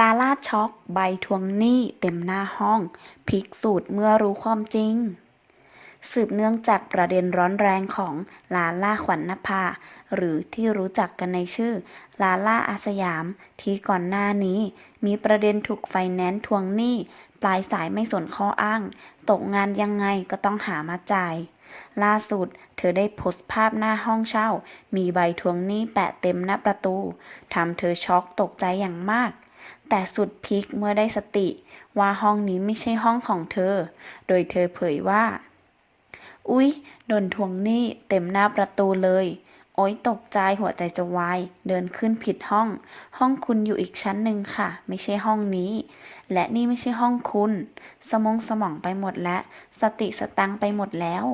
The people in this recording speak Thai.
ลาล่าช็อกใบทวงหนี้เต็มหน้าห้องพลิกสูตรเมื่อรู้ความจริง สืบเนื่องจากประเด็นร้อนแรงของลาล่าขวัญนภา หรือที่รู้จักกันในชื่อ ลาล่าอาสยาม ที่ก่อนหน้านี้ มีประเด็นถูกไฟแนนซ์ทวงหนี้ ปลายสายไม่สนข้ออ้าง ตกงานยังไงก็ต้องหามาจ่ายล่าสุด เธอได้โพสต์ภาพหน้าห้องเช่า มีใบทวงหนี้แปะเต็มหน้าประตู ทำเธอช็อกตกใจอย่างมาก แต่สุดพีคเมื่อได้สติ ว่าห้องนี้ไม่ใช่ห้องของเธอ โดยเธอเผยว่า อุ๊ย โดนทวงหนี้เต็มหน้าประตูเลย โอ๊ยตกใจหัวใจจะวาย เดินขึ้นผิดห้อง ห้องคุณอยู่อีกชั้นหนึ่งค่ะ ไม่ใช่ห้องนี้ และนี่ไม่ใช่ห้องคุณ สมองสมองไปหมดแล้วสติสตังไปหมดแล้ว